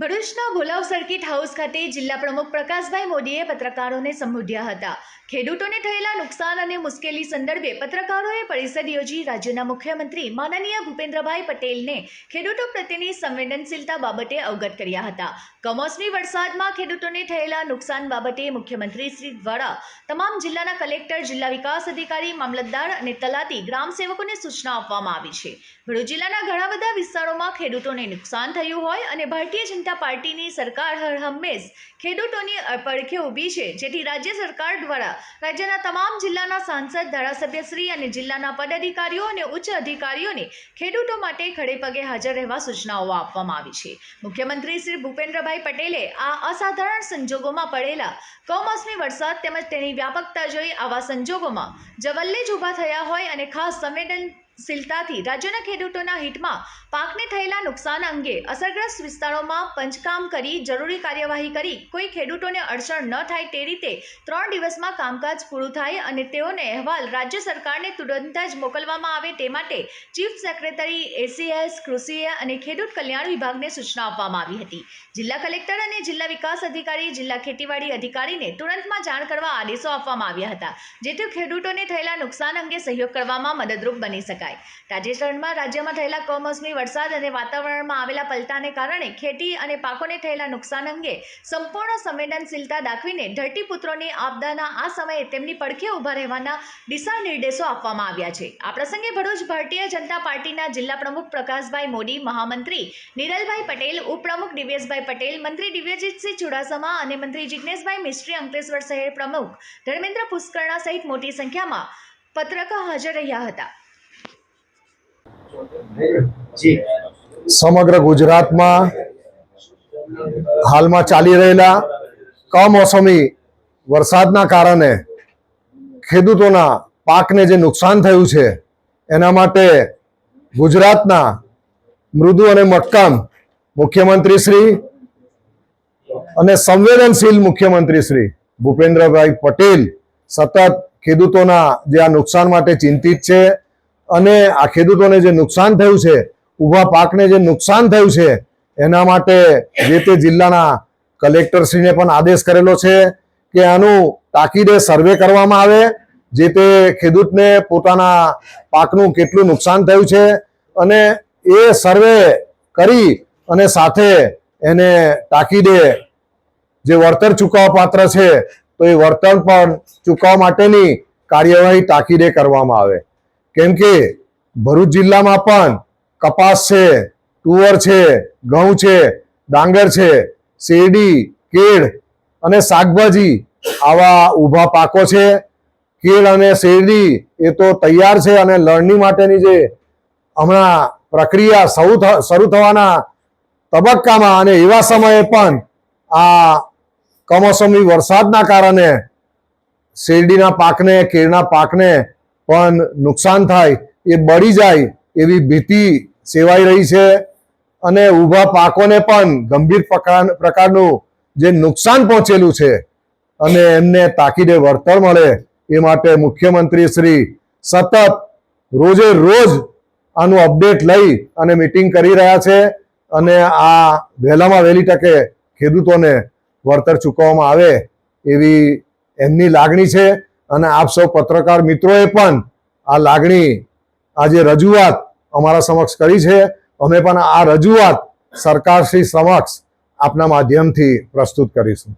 ભરૂચના Bholav circuit house ખાતે જિલ્લા પ્રમુખ પ્રકાશભાઈ મોદીએ પત્રકારોને સંબોધ્યા હતા. ખેડૂતોને થયેલા નુકસાન અને મુશ્કેલી સંદર્ભે પત્રકારોએ પરિષદ યોજી રાજ્યના મુખ્યમંત્રી માનનીય ભૂપેન્દ્રભાઈ પટેલને ખેડૂતો પ્રત્યેની સંવેદનશીલતા બાબતે અવગત કર્યા હતા. કમોસમી વરસાદમાં ખેડૂતોને થયેલા નુકસાન બાબતે મુખ્યમંત્રી શ્રી દ્વારા તમામ જિલ્લાના કલેક્ટર, જિલ્લા વિકાસ અધિકારી, મામલતદાર અને તલાટી ગ્રામ સેવકોને સૂચના આપવામાં આવી છે. ભરૂચ જિલ્લાના ઘણા બધા વિસ્તારોમાં ખેડૂતોને નુકસાન થયું હોય અને ભારતીય જનતા પાર્ટીની સરકાર હર હંમેશ ખેડૂતોની પડખે ઊભી છે, જેથી રાજ્ય સરકાર દ્વારા રાજ્યના તમામ જિલ્લાના સાંસદ ધારાસભ્યશ્રી અને જિલ્લાના પદાધિકારીઓ અને ઉચ્ચ અધિકારીઓને ખેડૂતો માટે ખડે પગે હાજર રહેવા સૂચનાઓ આપવામાં આવી છે. મુખ્યમંત્રી શ્રી ભૂપેન્દ્રભાઈ પટેલે આ અસાધારણ સંજોગોમાં પડેલા કમોસમી વરસાદ તેમજ તેની વ્યાપકતા જોઈ આવા સંજોગોમાં જવલ્લે જ ઊભા થયા હોય અને ખાસ સંવેદનશીલતાથી રાજ્યના ખેડૂતોના હિતમાં પાકને થયેલા નુકસાન અંગે અસરગ્રસ્ત વિસ્તારોમાં પંચકામ કરી જરૂરી કાર્યવાહી કરી. કોઈ ખેડૂતોને અડચણ ન થાય તે રીતે ત્રણ દિવસમાં કામકાજ પૂરું થાય અને તેઓને અહેવાલ રાજ્ય સરકારને તુરંત જ મોકલવામાં આવે તે માટે ચીફ સેક્રેટરી, એસીએસ કૃષિ અને ખેડૂત કલ્યાણ વિભાગને સૂચના આપવામાં આવી હતી. જિલ્લા કલેક્ટર અને જિલ્લા વિકાસ અધિકારી, જિલ્લા ખેતીવાડી અધિકારીને તુરંતમાં જાણ કરવા આદેશો આપવામાં આવ્યા હતા, જેથી ખેડૂતોને થયેલા નુકસાન અંગે સહયોગ કરવામાં મદદરૂપ બની શકાય. તાજેતરમાં રાજ્યમાં થયેલા કમોસમી વરસાદ અને વાતાવરણમાં આવેલા પલટાને કારણે ખેતી અને પાકોને થયેલા નુકસાન અંગે સંપૂર્ણ સંવેદનશીલતા દાખવીને ધરતીપુત્રોની આપદાના આ સમયે તેમની પડખે ઊભા રહેવાના દિશા નિર્દેશો આપવામાં આવ્યા છે. આ પ્રસંગે ભરૂચ ભારતીય જનતા પાર્ટીના જિલ્લા પ્રમુખ પ્રકાશભાઈ મોદી, મહામંત્રી નિરલભાઈ પટેલ, ઉપપ્રમુખ દિવ્યેશભાઈ પટેલ, મંત્રી દિવ્યજીતસિંહ ચુડાસમા અને મંત્રી જિજ્ઞેશભાઈ મિસ્ત્રી, અંકલેશ્વર શહેર પ્રમુખ ધર્મેન્દ્ર પુષ્કરણા સહિત મોટી સંખ્યામાં પત્રકો હાજર રહ્યા હતા. સમગ્ર ગુજરાતમાં હાલમાં ચાલી રહેલા કમોસમી વરસાદના કારણે ખેડૂતોના પાકને જે નુકસાન થયું છે, એના માટે ગુજરાતના મૃદુ અને મક્કમ મુખ્યમંત્રી શ્રી અને સંવેદનશીલ મુખ્યમંત્રી શ્રી ભૂપેન્દ્રભાઈ પટેલ સતત ખેડૂતોના જે આ નુકસાન માટે ચિંતિત છે અને આ ખેડૂતોને જે નુકસાન થયું છે, ઊભા પાકને જે નુકસાન થયું છે, એના માટે જે તે જિલ્લાના કલેક્ટરશ્રીને પણ આદેશ કરેલો છે કે આનું તાકીદે સર્વે કરવામાં આવે, જે તે ખેડૂતને પોતાના પાકનું કેટલું નુકસાન થયું છે અને એ સર્વે કરી અને સાથે એને તાકીદે જે વળતર ચૂકવવા પાત્ર છે, તો એ વળતર પણ ચૂકવવા માટેની કાર્યવાહી તાકીદે કરવામાં આવે. કેમ કે ભરૂચ જિલ્લામાં પણ કપાસ છે, તુવર છે, ઘઉં છે, ડાંગર છે, શેરડી, કેળ અને શાકભાજી આવા ઊભા પાકો છે. કેળ અને શેરડી એ તો તૈયાર છે અને લણણી માટેની જે હમણાં પ્રક્રિયા શરૂ શરૂ થવાના તબક્કામાં અને એવા સમયે પણ આ કમોસમી વરસાદના કારણે શેરડીના પાકને, કેળના પાકને પણ નુકસાન થાય, એ બળી જાય એવી ભીતિ સેવાઈ રહી છે. અને ઊભા પાકોને પણ ગંભીર પ્રકાર- પ્રકારનું જે નુકસાન પહોંચેલું છે અને એમને તાકીદે વળતર મળે એ માટે મુખ્યમંત્રી શ્રી સતત રોજે રોજ આનું અપડેટ લઈ અને મીટિંગ કરી રહ્યા છે અને આ વહેલામાં વહેલી તકે ખેડૂતોને વળતર ચૂકવવામાં આવે એવી એમની લાગણી છે. અને આપ સૌ પત્રકાર મિત્રોએ પણ આ લાગણી, આ જે રજૂઆત અમારા સમક્ષ કરી છે, અમે પણ આ રજૂઆત સરકારશ્રી સમક્ષ આપના માધ્યમથી પ્રસ્તુત કરીશું.